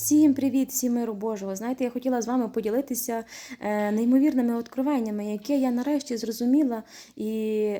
Всім привіт, всім миру Божого. Знаєте, я хотіла з вами поділитися е, неймовірними откровеннями, які я нарешті зрозуміла. І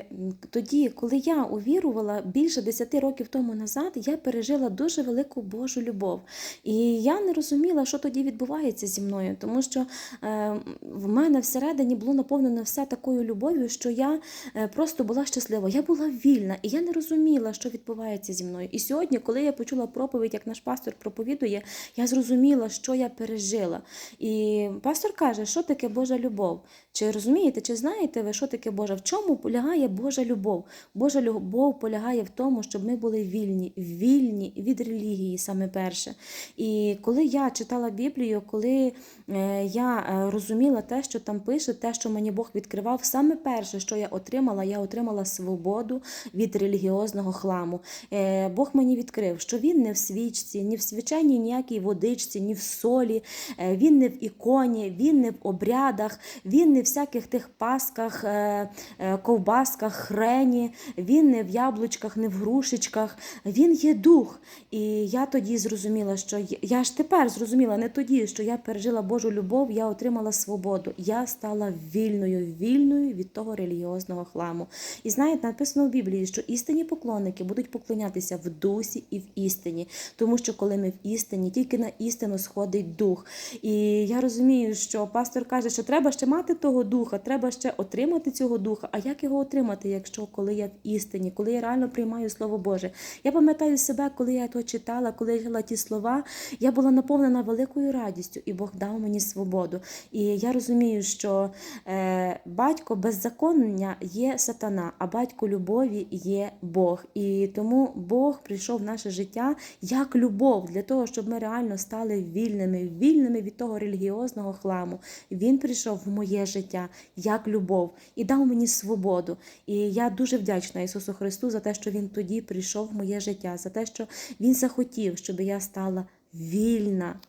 тоді, коли я увірувала більше 10 років тому назад, я пережила дуже велику Божу любов. І я не розуміла, що тоді відбувається зі мною, тому що е, в мене всередині було наповнено все такою любов'ю, що я е, просто була щаслива. Я була вільна, і я не розуміла, що відбувається зі мною. І сьогодні, коли я почула проповідь, як наш пастор проповідує, я зрозуміла, що я пережила. І пастор каже, що таке Божа любов. Чи розумієте, чи знаєте ви, що таке Божа? В чому полягає Божа любов? Божа любов полягає в тому, щоб ми були вільні, вільні від релігії саме перше. І коли я читала Біблію, коли е, я е, розуміла те, що там пише, те, що мені Бог відкривав, саме перше, що я отримала, я отримала свободу від релігіозного хламу. Е, Бог мені відкрив, що він не в свічці, ні в свяченій ніякій водичці, ні в солі, е, він не в іконі, він не в обрядах, він не в всяких тих пасках, е, е, ковбасках, хрені, він не в яблучках, не в грушечках. Він є дух. І я тоді зрозуміла, що я- я ж тепер зрозуміла, не тоді, що я пережила Божу любов, я отримала свободу. Я стала вільною, вільною від того релігіозного хламу. І знаєте, написано в Біблії, що істинні поклонники будуть поклонятися в дусі і в істині, тому що коли ми в істині, тільки на істину сходить дух. І я розумію, що пастор каже, що треба ще мати того духа, треба ще отримати цього духа. А як його отримати, якщо коли я в істині, коли я реально приймаю Слово Боже? Я пам'ятаю себе, коли я то читала, коли я читала ті слова, я була наповнена великою радістю, і Бог дав мені свободу. І я розумію, що е, батько беззаконня є сатана, а батько любові є Бог. І тому Бог прийшов в наше життя як любов для того, щоб ми реально стали вільними, вільними від того релігіозного хламу. Він прийшов в моє життя як любов і дав мені свободу. І я дуже вдячна Ісусу Христу за те, що Він тоді прийшов в моє життя, за те, що Він захотів, щоб я стала вільна.